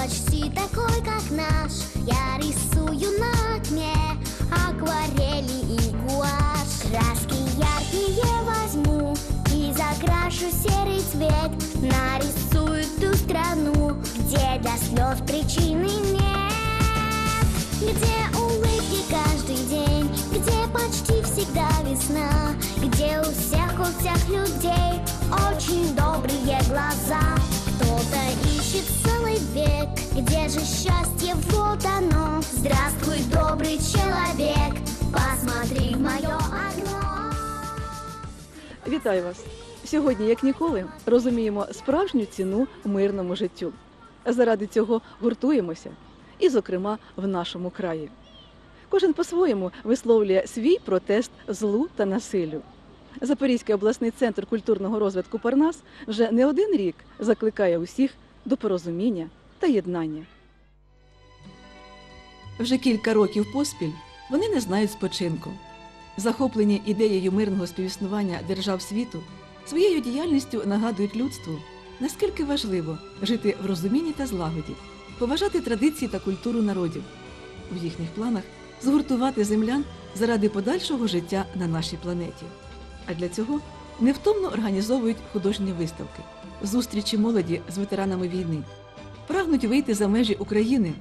почти такой, как наш. Я рисую на окне акварели и гуашь. Краски яркие возьму и закрашу серый цвет. Нарисую ту страну, где для слез причины нет где же счастье, вот оно Здравствуй, добрый человек, посмотри в мое окно Вітаю вас! Сьогодні, як ніколи, розуміємо справжню ціну мирному життю. Заради цього гуртуємося, і, зокрема, в нашому краї. Кожен по-своєму висловлює свій протест злу та насиллю. Запорізький обласний центр культурного розвитку Парнас вже не один рік закликає усіх до порозуміння та єднання. Вже кілька років поспіль вони не знають спочинку. Захоплені ідеєю мирного співіснування держав світу, своєю діяльністю нагадують людству, наскільки важливо жити в розумінні та злагоді, поважати традиції та культуру народів. В їхніх планах згуртувати землян заради подальшого життя на нашій планеті. А для цього невтомно організовують художні виставки, зустрічі молоді з ветеранами війни, прагнуть вийти за межі України,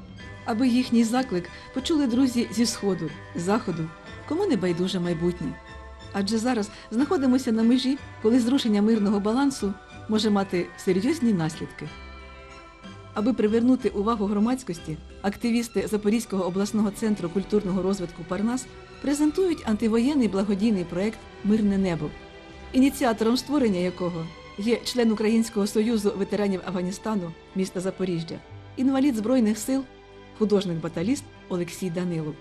аби їхній заклик почули друзі зі сходу, заходу, кому не байдуже майбутнє. Адже зараз знаходимося на межі, коли зрушення мирного балансу може мати серйозні наслідки. Аби привернути увагу громадськості, активісти Запорізького обласного центру культурного розвитку Парнас презентують антивоєнний благодійний проект Мирне небо, ініціатором створення якого є член Українського союзу ветеранів Афганістану міста Запоріжжя, інвалід Збройних сил, художник-баталіст Олексій Данилов.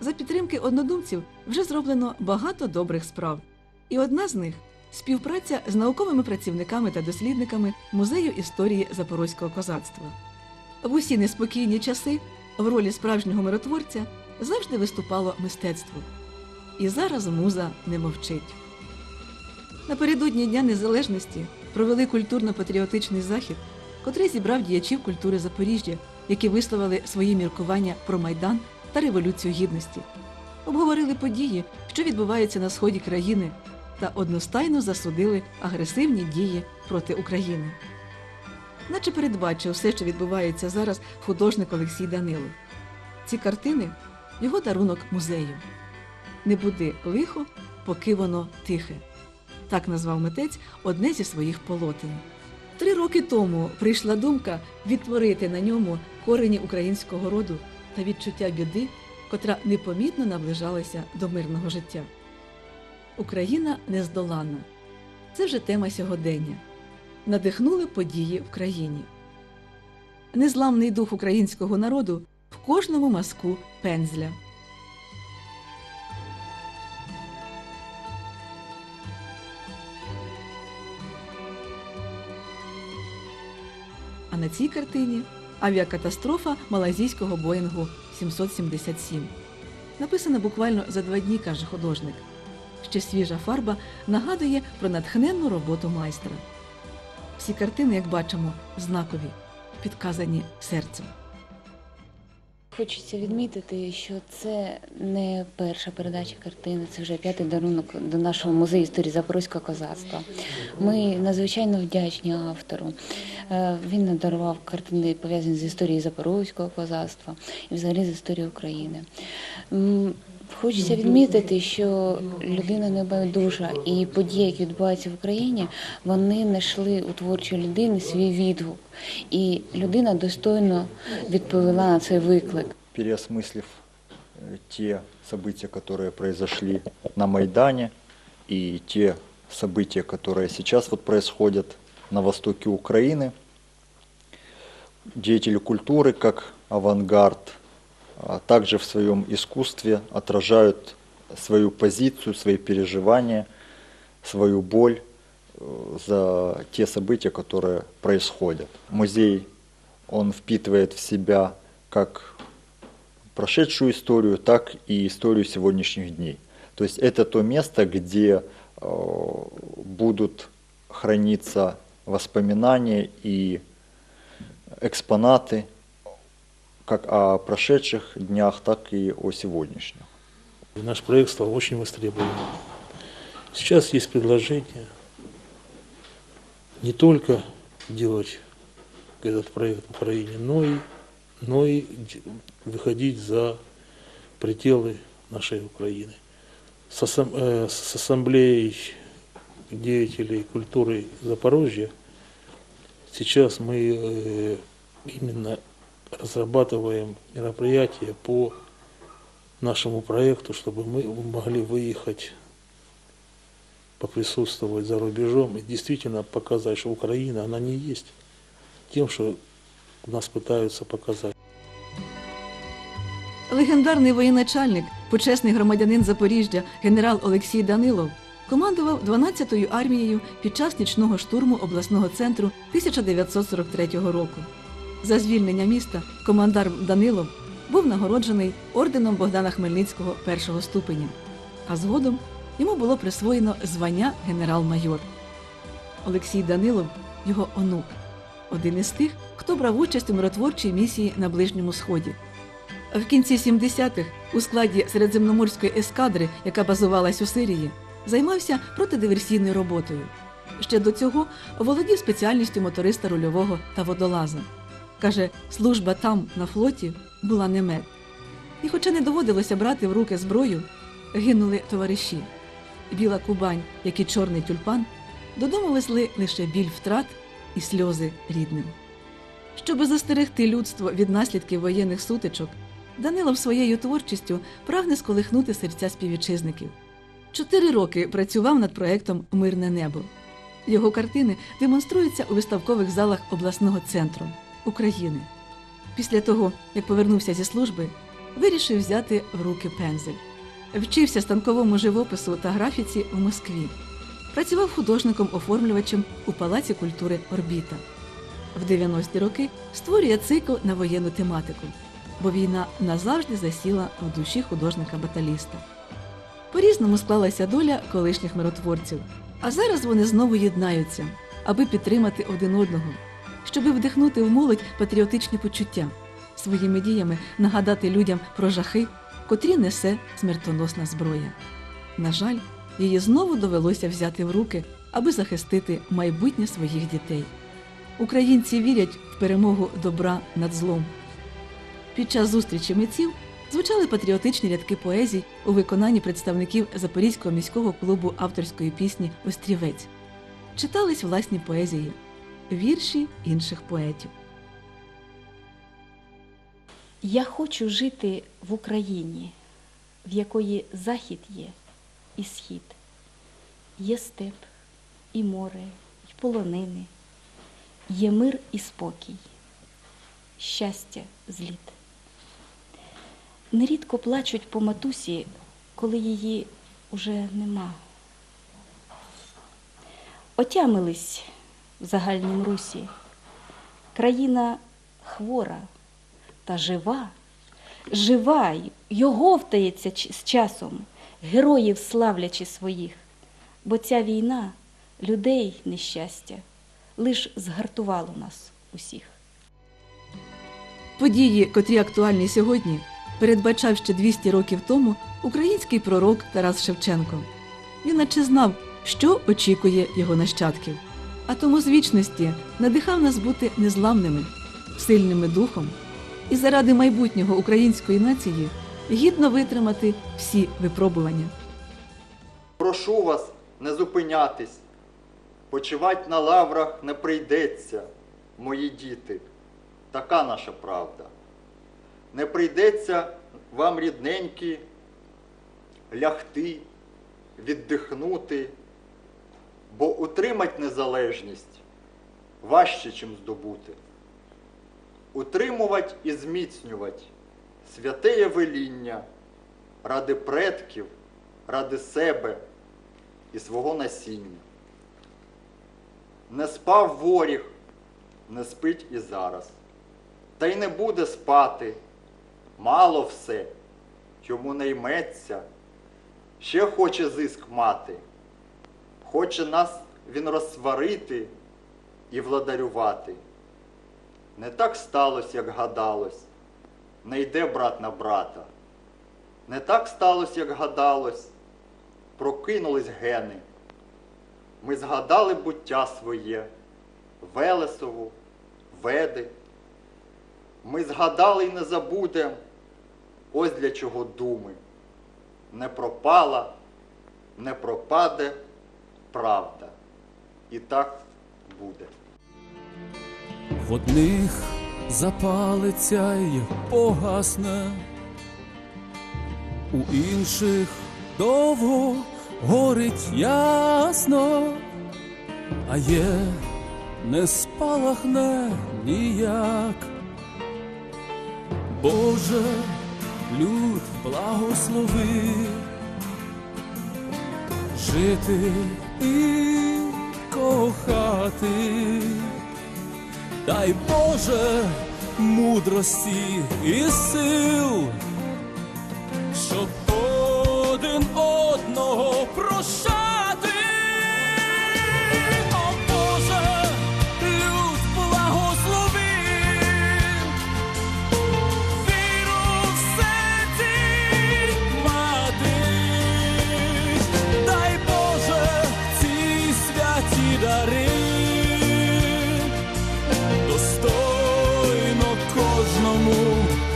За підтримки однодумців вже зроблено багато добрих справ. І одна з них співпраця з науковими працівниками та дослідниками Музею історії Запорозького козацтва. В усі неспокійні часи в ролі справжнього миротворця завжди виступало мистецтво. І зараз муза не мовчить. Напередодні Дня Незалежності провели культурно-патріотичний захід, котрий зібрав діячів культури Запоріжжя, які висловили свої міркування про Майдан та Революцію Гідності. Обговорили події, що відбуваються на сході країни, та одностайно засудили агресивні дії проти України. Наче передбачив все, що відбувається зараз художник Олексій Данилов. Ці картини його дарунок музею. Не буде лихо, поки воно тихе. Так назвав митець одне зі своїх полотен. Три роки тому прийшла думка відтворити на ньому корені українського роду та відчуття біди, котра непомітно наближалася до мирного життя. Україна нездоланна. Це вже тема сьогодення. Надихнули події в країні. Незламний дух українського народу в кожному мазку пензля. На цій картині авіакатастрофа малазійського Боїнгу 777. Написана буквально за два дні, каже художник. Ще свіжа фарба нагадує про натхненну роботу майстра. Всі картини, як бачимо, знакові, підказані серцем. Хочеться відмітити, що це не перша передача картини, це вже п'ятий дарунок до нашого музею історії Запорозького козацтва. Ми надзвичайно вдячні автору. Е, Він надарував картини, пов'язані з історією Запорозького козацтва і взагалі з історією України. М, Хочеться відмітити, що людина небайдужа і події, які відбуваються в Україні, вони знайшли у творчої людини свій відгук. І людина достойно відповіла на цей виклик. переосмыслив э, те события, которые произошли на Майдане, и те события, которые сейчас вот происходят на востоке Украины, деятели культуры, как авангард, а Также в своем искусстве отражают свою позицию, свои переживания, свою боль э, за те события, которые происходят. Музей, он впитывает в себя как прошедшую историю, так и историю сегодняшних дней. То есть это то место, где э, будут храниться воспоминания и экспонаты как о прошедших днях, так и о сегодняшних. Наш проект стал очень востребованным. Сейчас есть предложение не только делать этот проект в Украине, но и, но и выходить за пределы нашей Украины. С, ассам- э, с ассамблеей деятелей культуры Запорожья сейчас мы э, именно разрабатываем мероприятия по нашему проекту, чтобы мы могли выехать, поприсутствовать за рубежом и действительно показать, что Украина, она не есть тем, что нас пытаются показать. Легендарний воєначальник, почесний громадянин Запоріжжя, генерал Олексій Данилов, командував 12-ю армією під час нічного штурму обласного центру 1943 року. За звільнення міста командар Данилов був нагороджений орденом Богдана Хмельницького першого ступеня, а згодом йому було присвоєно звання генерал-майор. Олексій Данилов його онук, один із тих, хто брав участь у миротворчій місії на Ближньому Сході. В кінці 70-х у складі середземноморської ескадри, яка базувалась у Сирії, займався протидиверсійною роботою. Ще до цього володів спеціальністю моториста рульового та водолаза. Каже, служба там, на флоті, була не мед. І хоча не доводилося брати в руки зброю, гинули товариші. Біла Кубань, як і чорний тюльпан, додому везли лише біль втрат і сльози рідним. Щоби застерегти людство від наслідків воєнних сутичок, Данилов своєю творчістю прагне сколихнути серця співвітчизників. Чотири роки працював над проектом Мирне небо. Його картини демонструються у виставкових залах обласного центру України. Після того, як повернувся зі служби, вирішив взяти в руки пензель. Вчився станковому живопису та графіці в Москві. Працював художником-оформлювачем у Палаці культури Орбіта. В 90-ті роки створює цикл на воєнну тематику, бо війна назавжди засіла в душі художника-баталіста. По-різному склалася доля колишніх миротворців, а зараз вони знову єднаються, аби підтримати один одного, щоби вдихнути в молодь патріотичні почуття, своїми діями нагадати людям про жахи, котрі несе смертоносна зброя. На жаль, її знову довелося взяти в руки, аби захистити майбутнє своїх дітей. Українці вірять в перемогу добра над злом. Під час зустрічі митців звучали патріотичні рядки поезій у виконанні представників Запорізького міського клубу авторської пісні Острівець. Читались власні поезії, вірші інших поетів. Я хочу жити в Україні, в якої захід є і схід, є степ, і море, і полонини, є мир і спокій, щастя, зліт. Нерідко плачуть по матусі, коли її уже нема. Отямились в загальнім русі. Країна хвора та жива, жива, його втається з часом, героїв славлячи своїх, бо ця війна людей нещастя лиш згартувало нас усіх. Події, котрі актуальні сьогодні, передбачав ще 200 років тому український пророк Тарас Шевченко. Він наче знав, що очікує його нащадків, а тому з вічності надихав нас бути незламними, сильними духом і заради майбутнього української нації гідно витримати всі випробування. Прошу вас не зупинятись, почивать на лаврах не прийдеться, мої діти. Така наша правда. Не прийдеться вам, рідненькі, лягти, віддихнути, бо утримать незалежність важче, чим здобути. Утримувати і зміцнювати святеє веління ради предків, ради себе і свого насіння. Не спав воріг, не спить і зараз, та й не буде спати. Мало все, йому не йметься, ще хоче зиск мати, хоче нас він розсварити і владарювати. Не так сталося, як гадалось, не йде брат на брата. Не так сталося, як гадалось, прокинулись гени. Ми згадали буття своє, Велесову, Веди. Ми згадали й не забудем, ось для чого думи. Не пропала, не пропаде правда. І так буде. В одних запалиться й погасне, у інших довго горить ясно, а є не спалахне ніяк. Боже, люд благослови жити і кохати. Дай Боже мудрості і сил, щоб один одного прощати.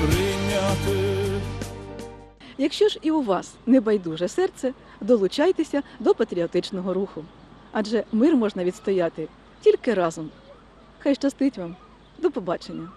Прийняти. Якщо ж і у вас небайдуже серце, долучайтеся до патріотичного руху. Адже мир можна відстояти тільки разом. Хай щастить вам. До побачення!